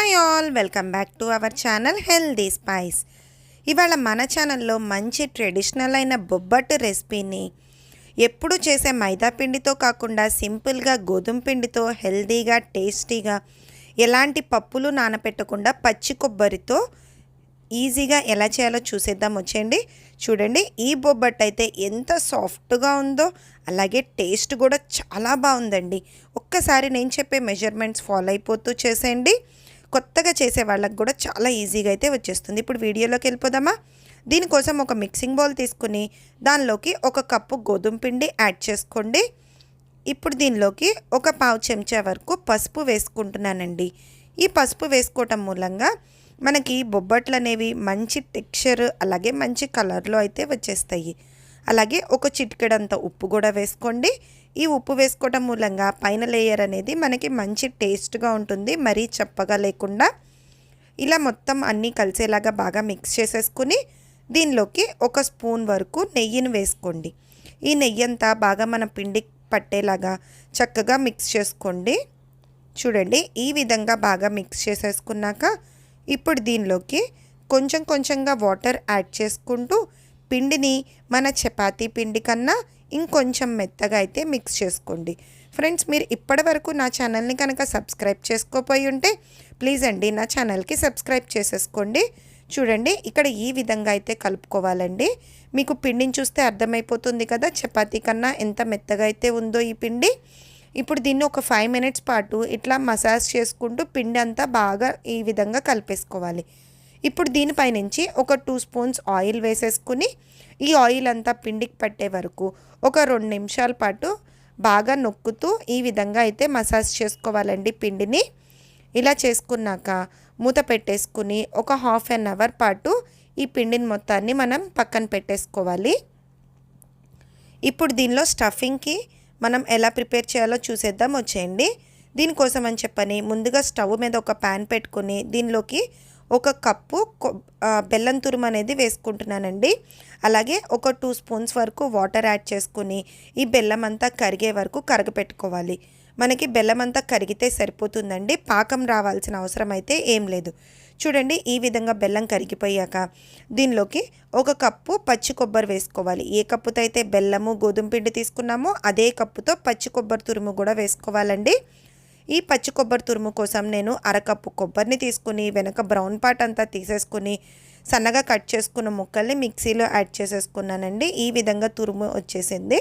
Hi all welcome back to our channel healthy spice. ఇవాళ మన ఛానల్లో మంచి ట్రెడిషనల్ అయిన బొబ్బట్టు రెసిపీని ఎప్పుడు చేసే మైదా పిండితో కాకుండా సింపుల్గా గోధుమ పిండితో హెల్దీగా టేస్టీగా ఎలాంటి పప్పులు నానపెట్టకుండా పచ్చి కొబ్బరితో ఈజీగా ఎలా చేయాలో చూసేద్దాం. వచ్చేయండి. చూడండి ఈ బొబ్బట్టు అయితే ఎంత సాఫ్ట్గా ఉందో అలాగే టేస్ట్ కూడా చాలా బాగుందండి. ఒక్కసారి నేను చెప్పే మెజర్మెంట్స్ ఫాలో అయిపోతూ చేసేయండి. కొత్తగా చేసే వాళ్ళకి కూడా చాలా ఈజీగా అయితే వచ్చేస్తుంది. ఇప్పుడు వీడియోలోకి వెళ్ళిపోదామా? దీనికోసం ఒక మిక్సింగ్ బౌల్ తీసుకుని దానిలోకి ఒక కప్పు గోధుమ పిండి యాడ్ చేసుకోండి. ఇప్పుడు దీనిలోకి ఒక పావు చెంచా వరకు పసుపు వేసుకుంటున్నానండి. ఈ పసుపు వేసుకోవటం మూలంగా మనకి బొబ్బట్లు అనేవి మంచి టెక్స్చర్ అలాగే మంచి కలర్లో అయితే వచ్చేస్తాయి. అలాగే ఒక చిటికెడంత ఉప్పు కూడా వేసుకోండి. ఈ ఉప్పు వేసుకోవటం మూలంగా పైన లేయర్ అనేది మనకి మంచి టేస్ట్గా ఉంటుంది. మరీ చప్పగా లేకుండా ఇలా మొత్తం అన్నీ కలిసేలాగా బాగా మిక్స్ చేసేసుకుని దీనిలోకి ఒక స్పూన్ వరకు నెయ్యిని వేసుకోండి. ఈ నెయ్యి అంతా బాగా మన పిండి పట్టేలాగా చక్కగా మిక్స్ చేసుకోండి. చూడండి ఈ విధంగా బాగా మిక్స్ చేసేసుకున్నాక ఇప్పుడు దీనిలోకి కొంచెం కొంచెంగా వాటర్ యాడ్ చేసుకుంటూ పిండిని మన చపాతీ పిండి కన్నా ఇంకొంచెం మెత్తగా అయితే మిక్స్ చేసుకోండి. ఫ్రెండ్స్ మీరు ఇప్పటి వరకు నా ఛానల్ని కనుక సబ్స్క్రైబ్ చేసుకోపోయి ఉంటే ప్లీజ్ అండి నా ఛానల్కి సబ్స్క్రైబ్ చేసేసుకోండి. చూడండి ఇక్కడ ఈ విధంగా అయితే కలుపుకోవాలండి. మీకు పిండిని చూస్తే అర్థమైపోతుంది కదా చపాతీ కన్నా ఎంత మెత్తగా అయితే ఉందో ఈ పిండి. ఇప్పుడు దీన్ని ఒక ఫైవ్ మినిట్స్ పాటు ఇట్లా మసాజ్ చేసుకుంటూ పిండి అంతా బాగా ఈ విధంగా కలిపేసుకోవాలి. ఇప్పుడు దీనిపై నుంచి ఒక టూ స్పూన్స్ ఆయిల్ వేసేసుకుని ఈ ఆయిల్ అంతా పిండికి పట్టే వరకు ఒక రెండు నిమిషాల పాటు బాగా నొక్కుతూ ఈ విధంగా అయితే మసాజ్ చేసుకోవాలండి పిండిని. ఇలా చేసుకున్నాక మూత పెట్టేసుకుని ఒక హాఫ్ అన్ అవర్ పాటు ఈ పిండిని మొత్తాన్ని మనం పక్కన పెట్టేసుకోవాలి. ఇప్పుడు దీనిలో స్టఫింగ్కి మనం ఎలా ప్రిపేర్ చేయాలో చూసేద్దాం వచ్చేయండి. దీనికోసం అని చెప్పని ముందుగా స్టవ్ మీద ఒక ప్యాన్ పెట్టుకుని దీనిలోకి ఒక కప్పు బెల్లం తురుము అనేది వేసుకుంటున్నానండి. అలాగే ఒక టూ స్పూన్స్ వరకు వాటర్ యాడ్ చేసుకుని ఈ బెల్లం అంతా కరిగే వరకు కరగపెట్టుకోవాలి. మనకి బెల్లం అంతా కరిగితే సరిపోతుందండి. పాకం రావాల్సిన అవసరం అయితే ఏం లేదు. చూడండి ఈ విధంగా బెల్లం కరిగిపోయాక దీనిలోకి ఒక కప్పు పచ్చి కొబ్బరి వేసుకోవాలి. ఏ కప్పుతో అయితే బెల్లము గోధుమ పిండి తీసుకున్నామో అదే కప్పుతో పచ్చి కొబ్బరి తురుము కూడా వేసుకోవాలండి. ఈ పచ్చి కొబ్బరి తురుము కోసం నేను అరకప్పు కొబ్బరిని తీసుకుని వెనక బ్రౌన్ పార్ట్ అంతా తీసేసుకుని సన్నగా కట్ చేసుకున్న ముక్కల్ని మిక్సీలో యాడ్ చేసేసుకున్నానండి. ఈ విధంగా తురుము వచ్చేసింది.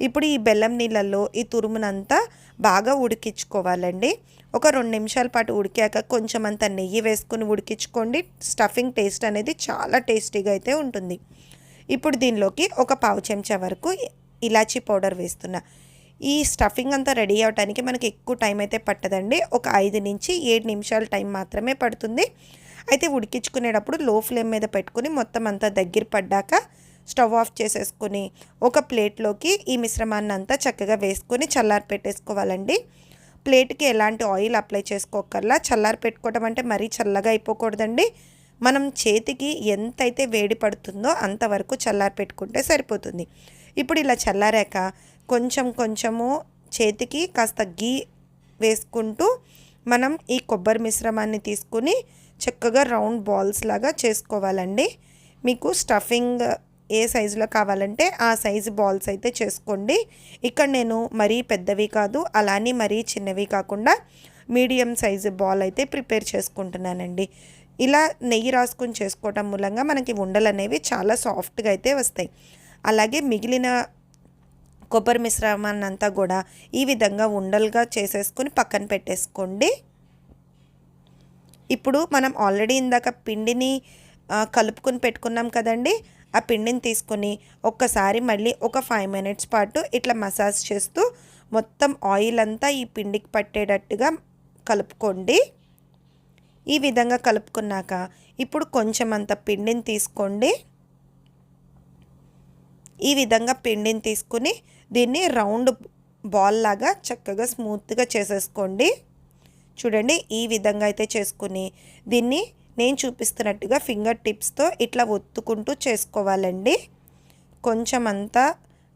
ఇప్పుడు ఈ బెల్లం నీళ్ళల్లో ఈ తురుమునంతా బాగా ఉడికించుకోవాలండి. ఒక రెండు నిమిషాల పాటు ఉడికాక కొంచెం అంత నెయ్యి వేసుకుని ఉడికించుకోండి. స్టఫింగ్ టేస్ట్ అనేది చాలా టేస్టీగా అయితే ఉంటుంది. ఇప్పుడు దీనిలోకి ఒక పావు చెంచా వరకు ఇలాచీ పౌడర్ వేస్తున్నా. ఈ స్టఫింగ్ అంతా రెడీ అవడానికి మనకి ఎక్కువ టైం అయితే పట్టదండి. ఒక ఐదు నుంచి ఏడు నిమిషాల టైం మాత్రమే పడుతుంది. అయితే ఉడికించుకునేటప్పుడు లో ఫ్లేమ్ మీద పెట్టుకుని మొత్తం అంతా దగ్గర పడ్డాక స్టవ్ ఆఫ్ చేసేసుకుని ఒక ప్లేట్లోకి ఈ మిశ్రమాన్ని అంతా చక్కగా వేసుకొని చల్లారి పెట్టేసుకోవాలండి. ప్లేట్కి ఎలాంటి ఆయిల్ అప్లై చేసుకోకర్లా చల్లారి పెట్టుకోవడం అంటే మరీ చల్లగా అయిపోకూడదండి. మనం చేతికి ఎంతైతే వేడి పడుతుందో అంతవరకు చల్లారి పెట్టుకుంటే సరిపోతుంది. ఇప్పుడు ఇలా చల్లారాక కొంచెం కొంచెము చేతికి కాస్త గీ వేసుకుంటూ మనం ఈ కొబ్బరి మిశ్రమాన్ని తీసుకుని చక్కగా రౌండ్ బాల్స్ లాగా చేసుకోవాలండి. మీకు స్టఫింగ్ ఏ సైజులో కావాలంటే ఆ సైజు బాల్స్ అయితే చేసుకోండి. ఇక్కడ నేను మరీ పెద్దవి కాదు అలానే మరీ చిన్నవి కాకుండా మీడియం సైజు బాల్ అయితే ప్రిపేర్ చేసుకుంటున్నానండి. ఇలా నెయ్యి రాసుకుని చేసుకోవటం మూలంగా మనకి ఉండలు అనేవి చాలా సాఫ్ట్గా అయితే వస్తాయి. అలాగే మిగిలిన కొబ్బరి మిశ్రమాన్నంతా కూడా ఈ విధంగా ఉండలుగా చేసేసుకుని పక్కన పెట్టేసుకోండి. ఇప్పుడు మనం ఆల్రెడీ ఇందాక పిండిని కలుపుకొని పెట్టుకున్నాం కదండి. ఆ పిండిని తీసుకొని ఒక్కసారి మళ్ళీ ఒక ఫైవ్ మినిట్స్ పాటు ఇట్లా మసాజ్ చేస్తూ మొత్తం ఆయిల్ అంతా ఈ పిండికి పట్టేటట్టుగా కలుపుకోండి. ఈ విధంగా కలుపుకున్నాక ఇప్పుడు కొంచెం అంత పిండిని తీసుకోండి. ఈ విధంగా పిండిని తీసుకుని దీన్ని రౌండ్ బాల్ లాగా చక్కగా స్మూత్గా చేసేసుకోండి. చూడండి ఈ విధంగా అయితే చేసుకుని దీన్ని నేను చూపిస్తున్నట్టుగా ఫింగర్ టిప్స్తో ఇట్లా ఒత్తుకుంటూ చేసుకోవాలండి. కొంచెం అంతా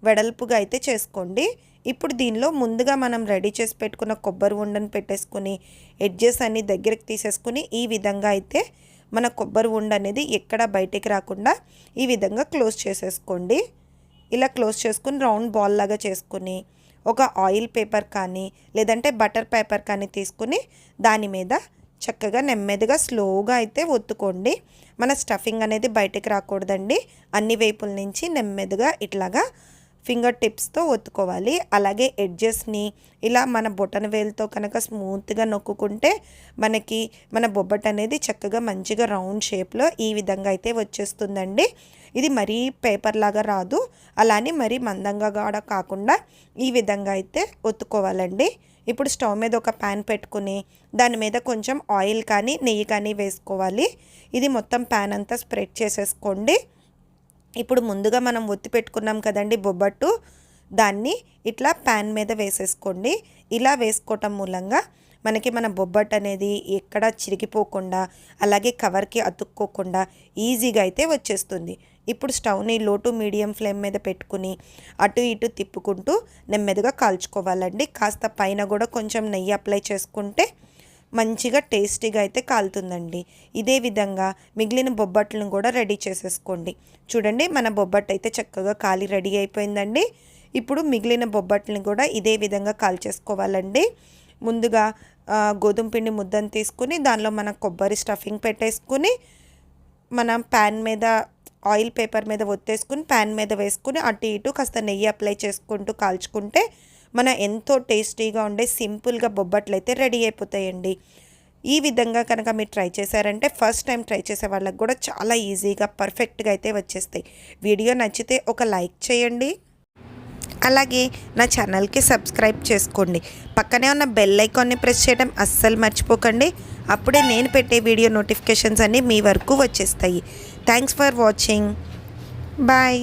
వెడల్పుగా అయితే చేసుకోండి. ఇప్పుడు దీనిలో ముందుగా మనం రెడీ చేసి పెట్టుకున్న కొబ్బరి ఉండను పెట్టేసుకుని ఎడ్జెస్ అన్ని దగ్గరికి తీసేసుకుని ఈ విధంగా అయితే మన కొబ్బరి ఉండ అనేది ఎక్కడ బయటికి రాకుండా ఈ విధంగా క్లోజ్ చేసేసుకోండి. ఇలా క్లోజ్ చేసుకుని రౌండ్ బాల్ లాగా చేసుకుని ఒక ఆయిల్ పేపర్ కానీ లేదంటే బటర్ పేపర్ కానీ తీసుకుని దాని మీద చక్కగా నెమ్మదిగా స్లోగా అయితే ఒత్తుకోండి. మన స్టఫింగ్ అనేది బయటకు రాకూడదండి. అన్ని వైపుల నుంచి నెమ్మదిగా ఇట్లాగా ఫింగర్ టిప్స్తో ఒత్తుకోవాలి. అలాగే ఎడ్జెస్ని ఇలా మన బొటన వేలుతో కనుక స్మూత్గా నొక్కుంటే మనకి మన బొబ్బట్ అనేది చక్కగా మంచిగా రౌండ్ షేప్లో ఈ విధంగా అయితే వచ్చేస్తుందండి. ఇది మరీ పేపర్ లాగా రాదు. అలానే మరీ మందంగా కూడా కాకుండా ఈ విధంగా అయితే ఒత్తుకోవాలండి. ఇప్పుడు స్టవ్ మీద ఒక ప్యాన్ పెట్టుకుని దాని మీద కొంచెం ఆయిల్ కానీ నెయ్యి కానీ వేసుకోవాలి. ఇది మొత్తం ప్యాన్ అంతా స్ప్రెడ్ చేసేసుకోండి. ఇప్పుడు ముందుగా మనం ఒత్తి పెట్టుకున్నాం కదండి బొబ్బట్టు దాన్ని ఇట్లా ప్యాన్ మీద వేసేసుకోండి. ఇలా వేసుకోవటం మూలంగా మనకి మన బొబ్బట్ అనేది ఎక్కడ చిరిగిపోకుండా అలాగే కవర్కి అతుక్కోకుండా ఈజీగా అయితే వచ్చేస్తుంది. ఇప్పుడు స్టవ్ని లో టు మీడియం ఫ్లేమ్ మీద పెట్టుకుని అటు ఇటు తిప్పుకుంటూ నెమ్మదిగా కాల్చుకోవాలండి. కాస్త పైన కూడా కొంచెం నెయ్యి అప్లై చేసుకుంటే మంచిగా టేస్టీగా అయితే కాలుతుందండి. ఇదే విధంగా మిగిలిన బొబ్బట్లను కూడా రెడీ చేసేసుకోండి. చూడండి మన బొబ్బట్ అయితే చక్కగా కాలి రెడీ అయిపోయిందండి. ఇప్పుడు మిగిలిన బొబ్బట్లను కూడా ఇదే విధంగా కాల్చేసుకోవాలండి. ముందుగా గోధుమ పిండి ముద్దను తీసుకుని దానిలో మన కొబ్బరి స్టఫింగ్ పెట్టేసుకుని మనం ప్యాన్ మీద ఆయిల్ పేపర్ మీద ఒత్తేసుకుని ప్యాన్ మీద వేసుకుని అటు ఇటు కాస్త నెయ్యి అప్లై చేసుకుంటూ కాల్చుకుంటే మన ఎంతో టేస్టీగా ఉండే సింపుల్గా బొబ్బట్లు అయితే రెడీ అయిపోతాయండి. ఈ విధంగా కనుక మీరు ట్రై చేశారంటే ఫస్ట్ టైం ట్రై చేసే వాళ్ళకి కూడా చాలా ఈజీగా పర్ఫెక్ట్గా అయితే వచ్చేస్తాయి. వీడియో నచ్చితే ఒక లైక్ చేయండి. అలాగే నా ఛానల్కి సబ్స్క్రైబ్ చేసుకోండి. పక్కనే ఉన్న బెల్ ఐకాన్ని ప్రెస్ చేయడం అస్సలు మర్చిపోకండి. అప్పుడే నేను పెట్టే వీడియో నోటిఫికేషన్స్ అన్నీ మీ వరకు వచ్చేస్తాయి. Thanks for watching. బాయ్.